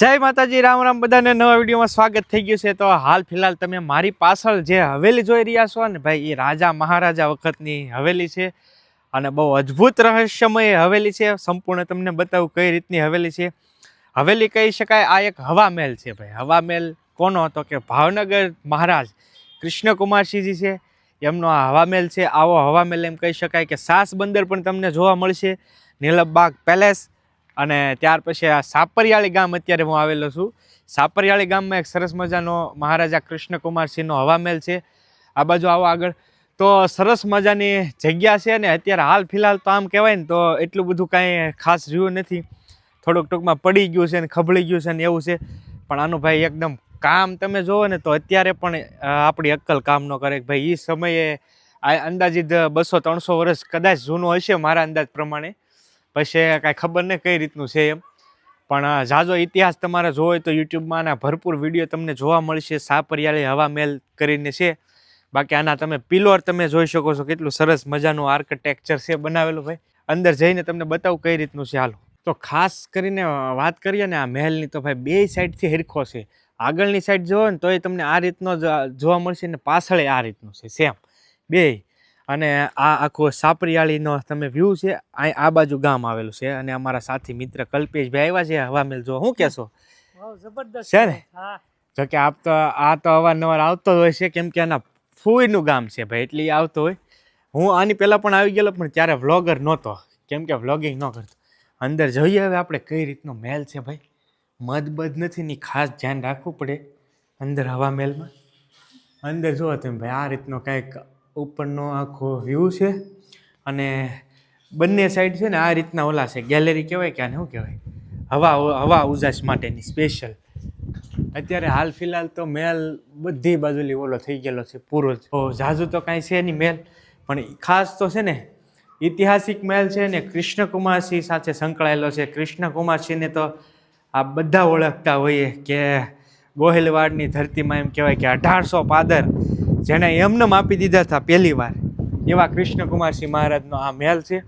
જય માતાજી, રામ રામ, બધાને નવા વિડીયોમાં સ્વાગત થઈ ગયું છે. તો હાલ ફિલહાલ તમે મારી પાછળ જે હવેલી જોઈ રહ્યા છો ને ભાઈ, એ રાજા મહારાજા વખતની હવેલી છે. અને બહુ અદ્ભુત રહસ્યમય હવેલી છે. સંપૂર્ણ તમને બતાવું કઈ રીતની હવેલી છે. હવેલી કહી શકાય આ એક હવા મહેલ છે ભાઈ. હવા મહેલ કોનો હતો કે ભાવનગર મહારાજ કૃષ્ણકુમારસિંહજી છે. એમનો આ હવા મહેલ છે. આવો હવા મહેલ એમ કહી શકાય કે સાસ બંદર પણ તમને જોવા મળશે. નીલબબાગ પેલેસ અને ત્યાર પછી આ સાપરિયાળી ગામ અત્યારે હું આવેલો છું. સાપરિયાળી ગામમાં એક સરસ મજાનો મહારાજા કૃષ્ણકુમારસિંહનો હવા મહેલ છે. આ બાજુ આવો આગળ. તો સરસ મજાની જગ્યા છે ને અત્યારે હાલ ફિલહાલ તો આમ કહેવાય ને તો એટલું બધું કાંઈ ખાસ રહ્યું નથી. થોડુંક ટૂંકમાં પડી ગયું છે ને ખબળી ગયું છે ને એવું છે. પણ આનું ભાઈ એકદમ કામ તમે જોવો ને તો અત્યારે પણ આપણી અક્કલ કામ ન કરે. ભાઈ એ સમયે આ અંદાજિત બસો ત્રણસો વર્ષ કદાચ જૂનું હશે મારા અંદાજ પ્રમાણે. પછી કાંઈ ખબર નહીં કઈ રીતનું છે એમ. પણ ઝાઝો ઇતિહાસ તમારે જોવો હોય તો યુટ્યુબમાં આના ભરપૂર વીડિયો તમને જોવા મળશે. સાપરિયાળી હવા મહેલ કરીને છે. બાકી આના તમે પિલોર તમે જોઈ શકો છો. કેટલું સરસ મજાનું આર્કિટેક્ચર છે બનાવેલું ભાઈ. અંદર જઈને તમને બતાવું કઈ રીતનું છે હાલો. તો ખાસ કરીને વાત કરીએ ને આ મહેલની તો ભાઈ બે સાઈડથી હરખો છે. આગળની સાઈડ જોવો ને તોય તમને આ રીતનો જોવા મળશે ને પાછળ આ રીતનું છે. સેમ. બે. અને આ આખો સાપરિયાળીનો તમે વ્યૂ છે આ આ બાજુ ગામ આવેલું છે અને અમારા સાથી મિત્ર કલ્પેશભાઈ આવ્યા છે હવા મહેલ જો શું કહેશો? જબરદસ્ત છે ને? હા. જો કે આપ તો આ તો અવારનવાર આવતો હોય છે કેમ કે આના ફૂઈનું ગામ છે ભાઈ એટલે આવતો હોય. હું આની પહેલાં પણ આવી ગયેલો પણ ત્યારે વ્લોગર નહોતો. કેમ કે વ્લોગિંગ ન કરતો. અંદર જોઈએ હવે આપણે કઈ રીતનો મહેલ છે ભાઈ? મદબદ નથી ની ખાસ ધ્યાન રાખવું પડે અંદર હવા મહેલમાં અંદર જુઓ તમે ભાઈ આ રીતનો કાંઈક ઉપરનો આખો વ્યૂ છે. અને બંને સાઈડ છે ને આ રીતના ઓલા છે. ગેલેરી કહેવાય કે આને શું કહેવાય? હવા હવા ઉજાસ માટેની સ્પેશિયલ અત્યારે હાલ ફિલહાલ તો મેલ બધી બાજુલી ઓલો થઈ ગયેલો છે, પૂરો તો ઝાઝુ તો કાંઈ છે નહીં મેલ. પણ ખાસ તો છે ને, ઐતિહાસિક મહેલ છે ને કૃષ્ણકુમારસિંહ સાથે સંકળાયેલો છે. કૃષ્ણકુમારસિંહને તો આ બધા ઓળખતા હોઈએ કે ગોહિલવાડની ધરતીમાં એમ કહેવાય કે અઢારસો પાદર જેણે એમનેમ આપી દીધા હતા પહેલી વાર. એવા કૃષ્ણકુમારસિંહ મહારાજનો આ મહેલ છે.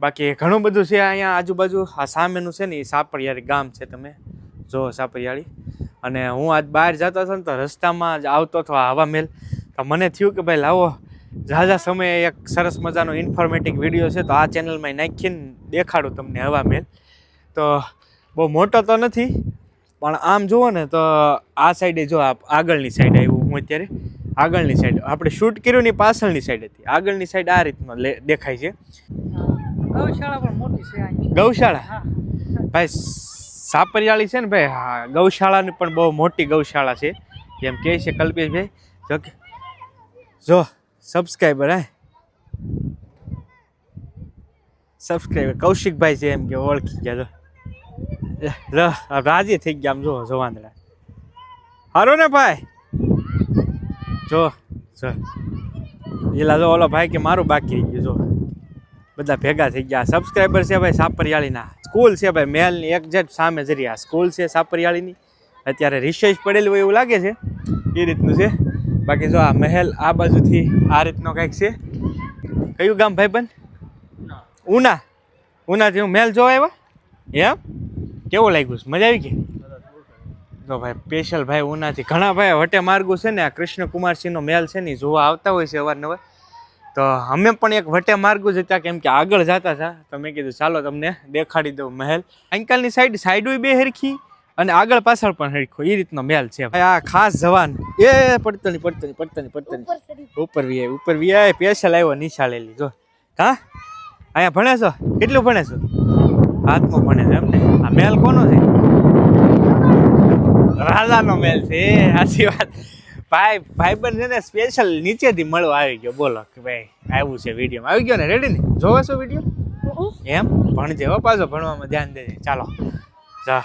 બાકી ઘણું બધું છે અહીંયા આજુબાજુ. આ સામેનું છે ને, એ સાપરિયાળી ગામ છે તમે જો સાપરિયાળી. અને હું આજ બહાર જતો હતો ને તો રસ્તામાં જ આવતો હતો આવા મહેલ. તો મને થયું કે ભાઈ લાવો ઝાઝા સમયે એક સરસ મજાનો ઇન્ફોર્મેટિવ વીડિયો છે તો આ ચેનલમાં નાખીને દેખાડું તમને હવા મહેલ. તો બહુ મોટો તો નથી, પણ આમ જુઓ ને તો આ સાઈડે જો આપ, આગળની સાઈડ આવ્યું હું અત્યારે. આગળની સાઈડ આપણે શૂટ કર્યું ની પાછળની સાઈડ હતી. આગળની સાઈડ આ રીતમાં દેખાય છે. ગૌશાળા પણ મોટી છે ગૌશાળા? હા. ભાઈ સાપરિયાળી છે ને ભાઈ હા ગૌશાળાની પણ બહુ મોટી ગૌશાળા છે. જેમ કહે છે કલ્પેશભાઈ જો કે જો સબસ્ક્રાઈબર હે. સબસ્ક્રાઈબર કૌશિકભાઈ છે એમ કે ઓળખી ગયા જો. રાજી થઈ ગયા આમ જો જોવાંદડા હારો ને ભાઈ? જો એલા જો ઓલો ભાઈ કે મારું બાકી રહી ગયું જો. બધા ભેગા થઈ ગયા. સબસ્ક્રાઈબર છે ભાઈ સાપરિયાળીના. સ્કૂલ છે ભાઈ મહેલની એક્ઝેક્ટ સામે જરી આ સ્કૂલ છે સાપરિયાળીની. અત્યારે રિસર્ચ પડેલું હોય એવું લાગે છે. એ રીતનું છે. બાકી જો આ મહેલ આ બાજુથી આ રીતનો કંઈક છે. કયું ગામ ભાઈબંધ ઉના. ઉનાથી હું મહેલ જોવા આવ્યા? એમ? કેવું લાગ્યું? મજા આવી ગઈ? તો ભાઈ સ્પેશિયલ ભાઈ ઉનાથી. ઘણા ભાઈ વટે માર્ગો છે ને આ કૃષ્ણકુમારસિંહનો મહેલ છે ને જોવા આવતા હોય છે અવારનવાર. તો અમે પણ એક વટે માર્ગો જ હતા કેમ કે આગળ જતા હતા. તો મેં કીધું ચાલો તમને દેખાડી દઉં મહેલ. અંકલની સાઈડ સાઈડ બે હરખી અને આગળ પાછળ પણ હરખો. એ રીતનો મહેલ છે ભાઈ. આ ખાસ જવાન. એ પડતની પડતની પડતની નહીં પડતો નહીં પડતો નહીં ઉપર વી ઉપર વી આય સ્પેશિયલ આવ્યો નિશાળેલી. જો. હા? અહીંયા ભણે છો? કેટલું ભણે છો? હાથમાં ભણે છે એમ ને? આ મહેલ કોનો છે? રાજાનો મહેલ છે સાચી વાત. ભાઈ ભાઈબંધ છે ને સ્પેશિયલ નીચેથી મળવા આવી ગયો. બોલો કે ભાઈ આવ્યું છે વિડીયોમાં. આવી ગયો ને? રેડી ને? જોવો છો વીડિયો? એમ? ભણજે હો પાછો ભણવામાં ધ્યાન દેજે. ચાલો. જા.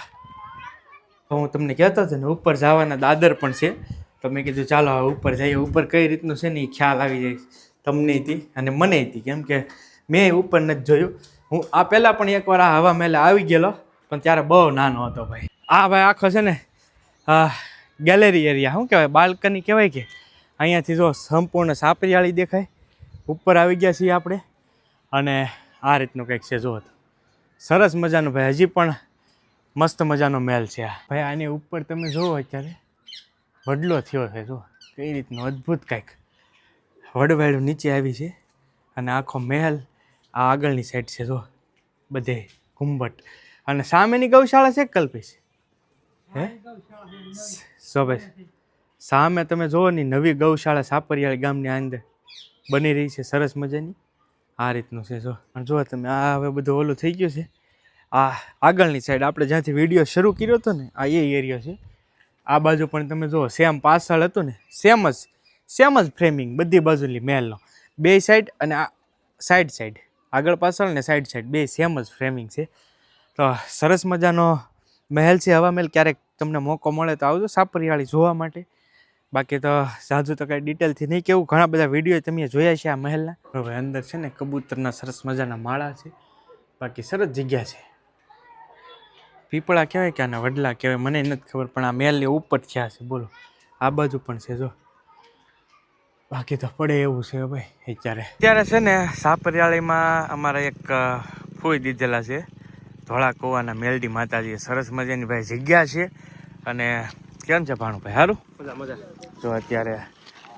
તો હું તમને કહેતો હતો ને ઉપર જવાના દાદર પણ છે. તો મેં કીધું ચાલો ઉપર જઈએ. ઉપર કઈ રીતનું છે ને એ ખ્યાલ આવી જાય તમને હતી અને મને હતી કેમ કે મેં ઉપર નથી જોયું. હું આ પહેલાં પણ એકવાર આ હવા મેલે આવી ગયેલો પણ ત્યારે બહુ નાનો હતો ભાઈ. આ ભાઈ આખો છે ને ગેલેરી એરિયા શું કહેવાય? બાલ્કની કહેવાય કે? અહીંયાથી જો સંપૂર્ણ સાપરિયાળી દેખાય. ઉપર આવી ગયા છીએ આપણે. અને આ રીતનું કંઈક છે જો સરસ મજાનું ભાઈ, હજી પણ મસ્ત મજાનો મહેલ છે ભાઈ, આની ઉપર તમે જુઓ અત્યારે. વડલો થયો છે જો કઈ રીતનું અદ્ભુત કાંઈક. વડવાળું નીચે આવી છે. અને આખો મહેલ આ આગળની સાઈડ છે જો બધે ઘુંબટ. અને સામેની ગૌશાળા છે કલ્પી છે હે? સો સામે તમે જોવો ને, નવી ગૌશાળા સાપરિયાળી ગામની અંદર બની રહી છે, સરસ મજાની. આ રીતનું છે, જો. અને જો તમે, આ હવે બધું ઓલું થઈ ગયું છે. આ આગળની સાઈડ આપણે જ્યાંથી વીડિયો શરૂ કર્યો હતો ને, આ એ એરિયો છે. આ બાજુ પણ તમે જુઓ સેમ પાછળ હતું ને સેમ જ સેમ જ ફ્રેમિંગ બધી બાજુની મહેલનો બે સાઈડ અને આ સાઈડ સાઈડ આગળ પાછળ ને સાઈડ સાઈડ બે સેમ જ ફ્રેમિંગ છે. તો સરસ મજાનો મહેલ છે હવા મહેલ ક્યારેક તમને મોકો મળે તો આવજો સાપરિયાળી જોવા માટે. બાકી તો સાજુ તો કાંઈ ડિટેલથી નહીં કેવું. ઘણા બધા વીડિયો તમે જોયા છે આ મહેલના. હવે અંદર છે ને કબૂતરના સરસ મજાના માળા છે. બાકી સરસ જગ્યા છે. પીપળા કહેવાય કે આના વડલા કહેવાય મને નથી ખબર પણ આ મહેલની ઉપર થયા છે બોલો. આ બાજુ પણ છે જો. બાકી તો પડે એવું છે ભાઈ અત્યારે. અત્યારે છે ને સાપરિયાળીમાં અમારા એક ફોઈ દીધેલા છે. ધોળા કુવાના મેલડી માતાજી. સરસ મજાની ભાઈ જગ્યા છે. અને કેમ છે ભાણું ભાઈ સારું મજા મજા. જો અત્યારે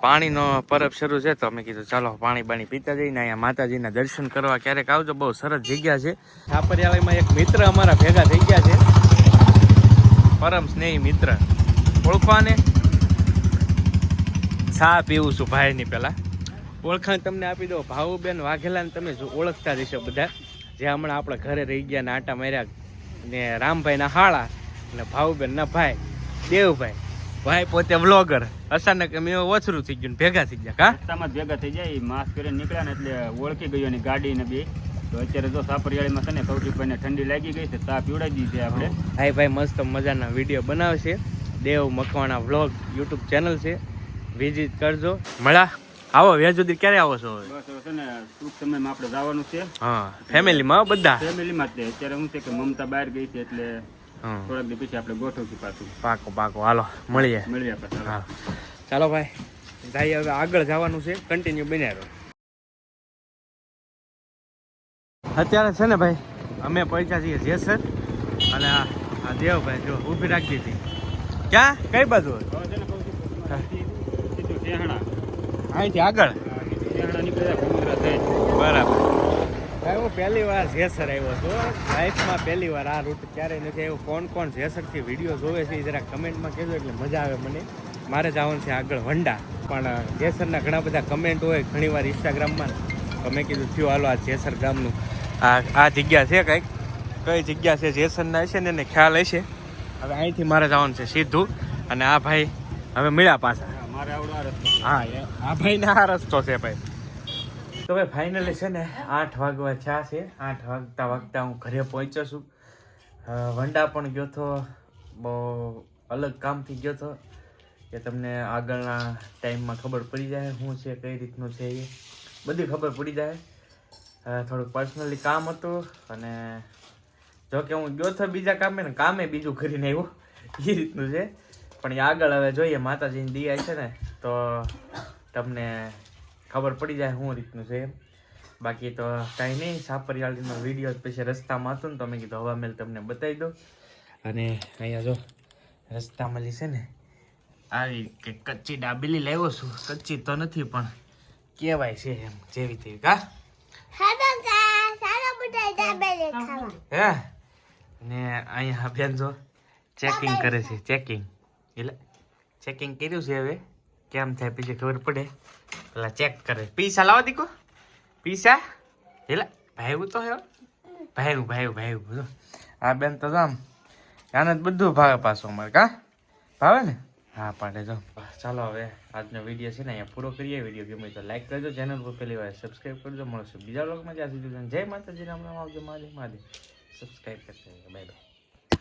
પાણીનો પરબ શરૂ છે તો અમે કીધું ચાલો પાણી બાણી પીતા જઈને અહીંયા માતાજીના દર્શન કરવા ક્યારેક આવજો. બહુ સરસ જગ્યા છે. સાપરિયાળીમાં એક મિત્ર અમારા ભેગા થઈ ગયા છે. પરમ સ્નેહી મિત્ર. ઓળખવાને? ચા પીવું છું ભાઈની પહેલાં. ઓળખાણ તમને આપી દો ભાવુબેન વાઘેલાને તમે ઓળખતા જ બધા. જે હમણાં આપણા ઘરે રહી ગયા ને આટા માર્યા ને રામભાઈના હાળા અને ભાવુબેન ના ભાઈ દેવભાઈ. ભાઈ પોતે વ્લોગર. અચાનક અમે ઓછરું થઈ ગયું ભેગા થઈ ગયા કા? રસ્તામાં ભેગા થઈ જાય માસ્ક પહેરીને નીકળ્યા ને એટલે ઓળખી ગયો એની ગાડી ને બે. તો અત્યારે જો સાપરિયાળીમાં છે ને કૌશિકભાઈને ઠંડી લાગી ગઈ છે ચા પીવડાવી દીધી આપણે. ભાઈ ભાઈ મસ્ત મજાના વીડિયો બનાવશે. Dev Makwana vlog YouTube channel છે. વિઝિટ કરજો. મળ્યા આવો વ્યાજ સુધી ક્યારે આવો છો હવે? બસ હવે છે ને ટૂંક સમયમાં આપણે જવાનું છે હા ફેમિલીમાં બધા ફેમિલીમાં જ તે અત્યારે શું છે કે મમતા બહાર ગઈ છે એટલે થોડાક દી પછી આપણે ગોઠવશું પાછું પાકો પાકો હાલો મળીએ મળીએ હા ચાલો ભાઈ જઈએ હવે આગળ જવાનું છે કન્ટિન્યુ બન્યા રહો અત્યારે છે ને ભાઈ અમે પહોંચ્યા છીએ જેસર અને આ આ દેવભાઈ જો ઊભી રાખી હતી ક્યાં કઈ બાજુ અહીંથી આગળ? બરાબર. ભાઈ હું પહેલી વાર જેસર આવ્યો છું. લાઈફમાં પહેલી વાર આ રૂટ ક્યારેય નથી આવ્યો. કોણ કોણ જેસરથી વીડિયો જોવે છે એ જરા કમેન્ટમાં કહેજો એટલે મજા આવે મને. મારે જવાનું છે આગળ વંડા. પણ જેસરના ઘણા બધા કમેન્ટ હોય ઘણીવાર ઇન્સ્ટાગ્રામમાં તો મેં કીધું થયું હાલો આ જેસર ગામનું. આ આ જગ્યા છે કંઈક? કઈ જગ્યા છે જેસરના? હશે ને એને ખ્યાલ હશે? હવે અહીંથી મારે જવાનું છે સીધું. અને આ ભાઈ હવે મળ્યા પાછા. હા, હા એ- આ ભાઈને આ રસ્તો છે ભાઈ. તો ભાઈ ફાઇનલી છે ને આઠ વાગવા થયા છે. આઠ વાગતા વાગતા હું ઘરે પહોંચ્યો છું. વંડા પણ ગયો હતો બહુ અલગ કામથી ગયો હતો કે તમને આગળના ટાઈમમાં ખબર પડી જાય શું છે કઈ રીતનું છે એ. બધી ખબર પડી જાય. થોડુંક પર્સનલી કામ હતું અને જો કે હું ગયો હતો બીજા કામે ને કામે બીજું કરીને આવ્યો. એ રીતનું છે. પણ એ આગળ હવે જોઈએ માતાજીની દિયા છે ને તો તમને ખબર પડી જાય શું રીતનું છે એમ. બાકી તો કાંઈ નહીં સાપરિયાળીનો વીડિયો પછી રસ્તામાં હતું ને તો મેં કીધું હવા મેલ તમને બતાવી દઉં. અને અહીંયા જો રસ્તામાં છે ને આવી કે કચ્ચી ડાબેલી લાવ્યો છું. કચ્ચી તો નથી પણ કહેવાય છે એમ જેવી તેવી. કા? હે? ને અહીંયા બેન જો ચેકિંગ કરે છે ચેકિંગ એટલે ચેકિંગ કર્યું છે હવે. કેમ થાય પછી ખબર પડે. પેલા ચેક કરે. પૈસા લાવો દીકો. પૈસા. એટલે ભાઈ તો હે ભાઈ ભાઈ ભાઈ બધું. આ બેન તો આમ, આને બધું ભાવે પાછું અમારે, કા? ભાવે ને? હા, પાડે જો. ચાલો હવે આજનો વીડિયો છે ને અહીંયા પૂરો કરીએ. વીડિયો ગમે તો લાઈક કરજો ચેનલ પર પહેલી વાર સબસ્ક્રાઈબ કરજો. મળશે બીજા લોકોમાં જ્યાં સુધી જય માતાજી, રામ રામ આવજો માજે માજે સબસ્ક્રાઈબ કરજો બાય બાય